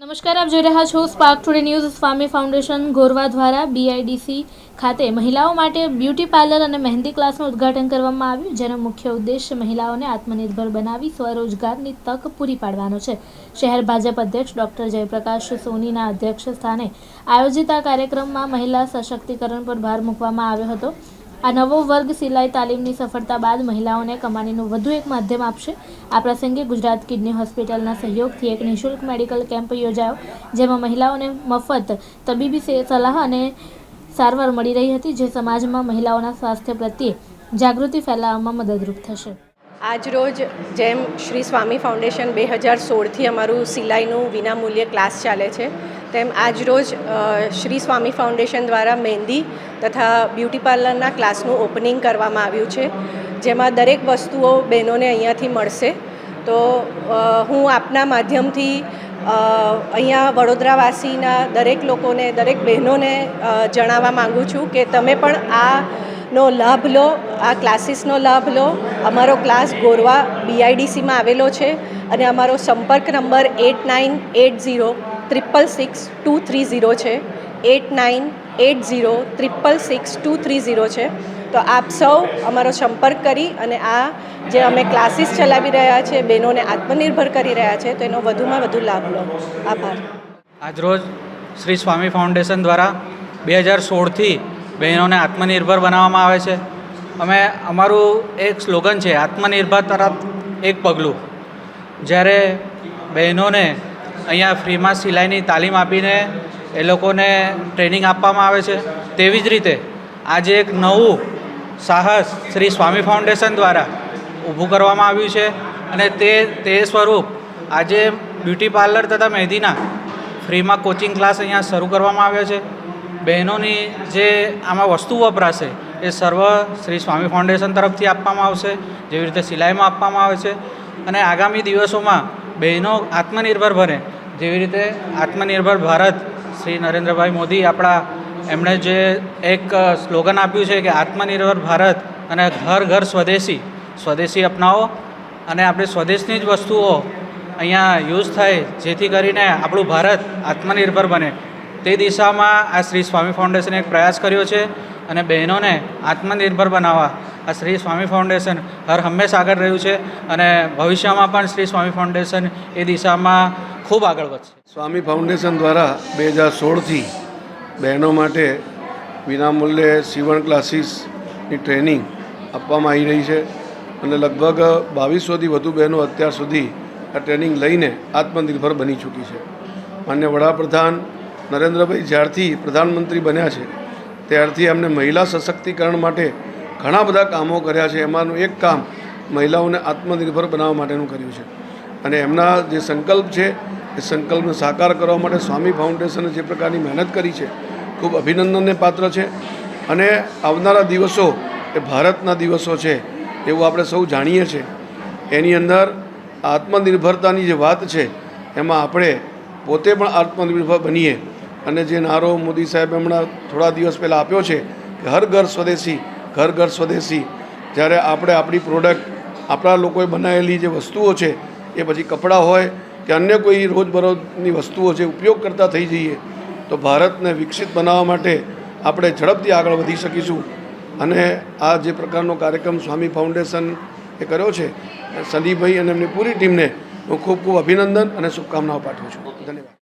નમસ્કાર, આપ જોઈ રહ્યા છો Spark Today News Swami foundation Gorwa દ્વારા બીઆઈડીસી ખાતે મહિલાઓ માટે બ્યુટી પાર્લર અને મહેંદી ક્લાસનું ઉદ્ઘાટન કરવામાં આવ્યું, જેનો મુખ્ય ઉદ્દેશ મહિલાઓને આત્મનિર્ભર બનાવી, સ્વરોજગારની તક પૂરી પાડવાનો છે. શહેર ભાજપ અધ્યક્ષ ડોક્ટર જયપ્રકાશ સોનીના અધ્યક્ષ સ્થાને આયોજિત આ કાર્યક્રમમાં મહિલા સશક્તિકરણ પર ભાર મૂકવામાં આવ્યો હતો. આ નવો વર્ગ સિલાઈ તાલીમની સફળતા બાદ મહિલાઓને કમાણીનું વધુ એક માધ્યમ આપશે. આ પ્રસંગે ગુજરાત કિડની હોસ્પિટલના સહયોગથી એક નિઃશુલ્ક મેડિકલ કેમ્પ યોજાયો, જેમાં મહિલાઓને મફત તબીબી સલાહ અને સારવાર મળી રહી હતી, જે સમાજમાં મહિલાઓના સ્વાસ્થ્ય પ્રત્યે જાગૃતિ ફેલાવવામાં મદદરૂપ થશે. આજરોજ જેમ શ્રી સ્વામી ફાઉન્ડેશન બે હજાર સોળથી અમારું સિલાઈનું વિનામૂલ્ય ક્લાસ ચાલે છે, તેમ આજરોજ શ્રી સ્વામી ફાઉન્ડેશન દ્વારા મહેંદી તથા બ્યુટી પાર્લરના ક્લાસનું ઓપનિંગ કરવામાં આવ્યું છે, જેમાં દરેક વસ્તુઓ બહેનોને અહીંયાથી મળશે. તો હું આપના માધ્યમથી અહીંયા વડોદરાવાસીના દરેક લોકોને, દરેક બહેનોને જણાવવા માગું છું કે તમે પણ આ નો લાભ લો, આ ક્લાસીસનો લાભ લો. અમારો ક્લાસ ગોરવા બીઆઈડીસીમાં આવેલો છે અને અમારો સંપર્ક number eight nine eight zero triple six two three zero છે. Eight nine eight zero triple six two three zero છે. તો આપ સૌ અમારો સંપર્ક કરી અને આ જે અમે ક્લાસીસ ચલાવી રહ્યા છે, બહેનોને આત્મનિર્ભર કરી રહ્યા છે, તો એનો વધુમાં વધુ લાભ લો. આભાર. આજરોજ શ્રી સ્વામી ફાઉન્ડેશન દ્વારા બે હજાર સોળથી બહેનોને આત્મનિર્ભર બનાવવામાં આવે છે. અમે, અમારું એક સ્લોગન છે, આત્મનિર્ભર તરફ એક પગલું. જ્યારે બહેનોને અહીંયા ફ્રીમાં સિલાઈની તાલીમ આપીને એ લોકોને ટ્રેનિંગ આપવામાં આવે છે તેવી જ રીતે આજે એક નવું સાહસ શ્રી સ્વામી ફાઉન્ડેશન દ્વારા ઊભું કરવામાં આવ્યું છે અને તે તે સ્વરૂપ આજે બ્યુટી પાર્લર તથા મહેંદીના ફ્રીમાં કોચિંગ ક્લાસ અહીંયા શરૂ કરવામાં આવ્યો છે. બહેનોની જે આમાં વસ્તુ વપરાશે એ સર્વ શ્રી સ્વામી ફાઉન્ડેશન તરફથી આપવામાં આવશે, જેવી રીતે સિલાઈમાં આપવામાં આવે છે. અને આગામી દિવસોમાં બહેનો આત્મનિર્ભર બને, જેવી રીતે આત્મનિર્ભર ભારત શ્રી નરેન્દ્રભાઈ મોદી આપણા, એમણે જે એક સ્લોગન આપ્યું છે કે આત્મનિર્ભર ભારત અને ઘર ઘર સ્વદેશી સ્વદેશી અપનાવો અને આપણે સ્વદેશની જ વસ્તુઓ અહીંયા યુઝ થાય જેથી કરીને આપણું ભારત આત્મનિર્ભર બને. તે દિશામાં આ શ્રી સ્વામી ફાઉન્ડેશને એક પ્રયાસ કર્યો છે અને બહેનોને આત્મનિર્ભર બનાવવા. આ શ્રી સ્વામી ફાઉન્ડેશન હર હંમેશ આગળ રહ્યું છે અને ભવિષ્યમાં પણ શ્રી સ્વામી ફાઉન્ડેશન એ દિશામાં ખૂબ આગળ વધશે. સ્વામી ફાઉન્ડેશન દ્વારા બે હજાર સોળથી બહેનો માટે વિનામૂલ્યે સીવણ ક્લાસીસની ટ્રેનિંગ આપવામાં આવી રહી છે અને લગભગ બાવીસોથી વધુ બહેનો અત્યાર સુધી આ ટ્રેનિંગ લઈને આત્મનિર્ભર બની ચૂકી છે. માન્ય વડાપ્રધાન નરેન્દ્રભાઈ જ્યારથી પ્રધાનમંત્રી બન્યા છે, ત્યારથી એમને મહિલા સશક્તિકરણ માટે ઘણા બધા કામો કર્યા છે. એમાંનું એક કામ મહિલાઓને આત્મનિર્ભર બનાવવા માટેનું કર્યું છે. અને એમના જે સંકલ્પ છે એ સંકલ્પને સાકાર કરવા માટે સ્વામી ફાઉન્ડેશને જે પ્રકારની મહેનત કરી છે, ખૂબ અભિનંદનને પાત્ર છે. અને આવનારા દિવસો એ ભારતના દિવસો છે એવું આપણે સૌ જાણીએ છીએ. એની અંદર આત્મનિર્ભરતાની જે વાત છે, એમાં આપણે પોતે પણ આત્મનિર્ભર બનીએ. અને જે નારો મોદી સાહેબ હમણાં થોડા દિવસ પહેલાં આપ્યો છે કે હર ઘર સ્વદેશી, ઘર ઘર સ્વદેશી. જ્યારે આપણે આપણી પ્રોડક્ટ આપણા લોકોએ બનાવેલી જે વસ્તુઓ છે, એ પછી કપડાં હોય કે અન્ય કોઈ રોજબરોજની વસ્તુઓ છે ઉપયોગ કરતા થઈ જઈએ, તો ભારતને વિકસિત બનાવવા માટે આપણે ઝડપથી આગળ વધી શકીશું. અને આ જે પ્રકારનો કાર્યક્રમ સ્વામી ફાઉન્ડેશન એ કર્યો છે સનીભાઈ અને એમની પૂરી ટીમને હું ખૂબ ખૂબ અભિનંદન અને શુભકામનાઓ પાઠવું છું. ધન્યવાદ.